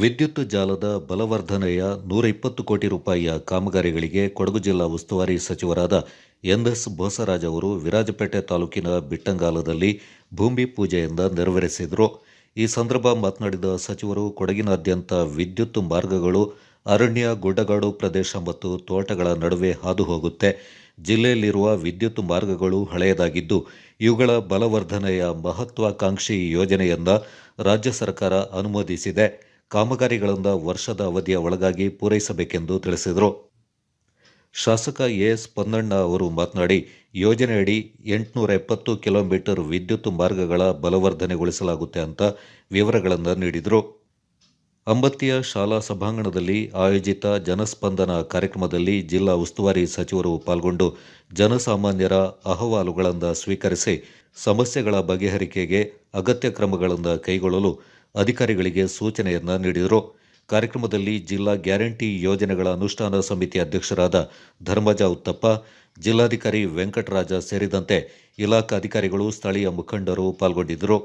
ವಿದ್ಯುತ್ ಜಾಲದ ಬಲವರ್ಧನೆಯ ನೂರ ಇಪ್ಪತ್ತು ಕೋಟಿ ರೂಪಾಯಿಯ ಕಾಮಗಾರಿಗಳಿಗೆ ಕೊಡಗು ಜಿಲ್ಲಾ ಉಸ್ತುವಾರಿ ಸಚಿವರಾದ ಎನ್ ಎಸ್ ಬೋಸರಾಜ್ ಅವರು ವಿರಾಜಪೇಟೆ ತಾಲೂಕಿನ ಬಿಟ್ಟಂಗಾಲದಲ್ಲಿ ಭೂಮಿ ಪೂಜೆಯಿಂದ ನೆರವೇರಿಸಿದರು. ಈ ಸಂದರ್ಭ ಮಾತನಾಡಿದ ಸಚಿವರು, ಕೊಡಗಿನಾದ್ಯಂತ ವಿದ್ಯುತ್ ಮಾರ್ಗಗಳು ಅರಣ್ಯ, ಗುಡ್ಡಗಾಡು ಪ್ರದೇಶ ಮತ್ತು ತೋಟಗಳ ನಡುವೆ ಹಾದು ಹೋಗುತ್ತೆ ಜಿಲ್ಲೆಯಲ್ಲಿರುವ ವಿದ್ಯುತ್ ಮಾರ್ಗಗಳು ಹಳೆಯದಾಗಿದ್ದು, ಇವುಗಳ ಬಲವರ್ಧನೆಯ ಮಹತ್ವಾಕಾಂಕ್ಷಿ ಯೋಜನೆಯನ್ನ ರಾಜ್ಯ ಸರ್ಕಾರ ಅನುಮೋದಿಸಿದೆ. ಕಾಮಗಾರಿಗಳನ್ನು ವರ್ಷದ ಅವಧಿಯ ಒಳಗಾಗಿ ಪೂರೈಸಬೇಕೆಂದು ತಿಳಿಸಿದರು. ಶಾಸಕ ಎಎಸ್ ಪೊನ್ನಣ್ಣ ಅವರು ಮಾತನಾಡಿ, ಯೋಜನೆಯಡಿ ಎಂಟುನೂರ ಎಪ್ಪತ್ತು ಕಿಲೋಮೀಟರ್ ವಿದ್ಯುತ್ ಮಾರ್ಗಗಳ ಬಲವರ್ಧನೆಗೊಳಿಸಲಾಗುತ್ತೆ ಅಂತ ವಿವರಗಳನ್ನು ನೀಡಿದರು. ಅಂಬತ್ತಿಯ ಶಾಲಾ ಸಭಾಂಗಣದಲ್ಲಿ ಆಯೋಜಿತ ಜನಸ್ಪಂದನ ಕಾರ್ಯಕ್ರಮದಲ್ಲಿ ಜಿಲ್ಲಾ ಉಸ್ತುವಾರಿ ಸಚಿವರು ಪಾಲ್ಗೊಂಡು ಜನಸಾಮಾನ್ಯರ ಅಹವಾಲುಗಳನ್ನು ಸ್ವೀಕರಿಸಿ ಸಮಸ್ಯೆಗಳ ಬಗೆಹರಿಕೆಗೆ ಅಗತ್ಯ ಕ್ರಮಗಳನ್ನು ಕೈಗೊಳ್ಳಲು ಅಧಿಕಾರಿಗಳಿಗೆ ಸೂಚನೆಯನ್ನು ನೀಡಿದರು. ಕಾರ್ಯಕ್ರಮದಲ್ಲಿ ಜಿಲ್ಲಾ ಗ್ಯಾರಂಟಿ ಯೋಜನೆಗಳ ಅನುಷ್ಠಾನ ಸಮಿತಿ ಅಧ್ಯಕ್ಷರಾದ ಧರ್ಮಜ ಉತ್ತಪ್ಪ, ಜಿಲ್ಲಾಧಿಕಾರಿ ವೆಂಕಟರಾಜ ಸೇರಿದಂತೆ ಇಲಾಖಾ ಅಧಿಕಾರಿಗಳು ಸ್ಥಳೀಯ ಮುಖಂಡರು ಪಾಲ್ಗೊಂಡಿದ್ದರು.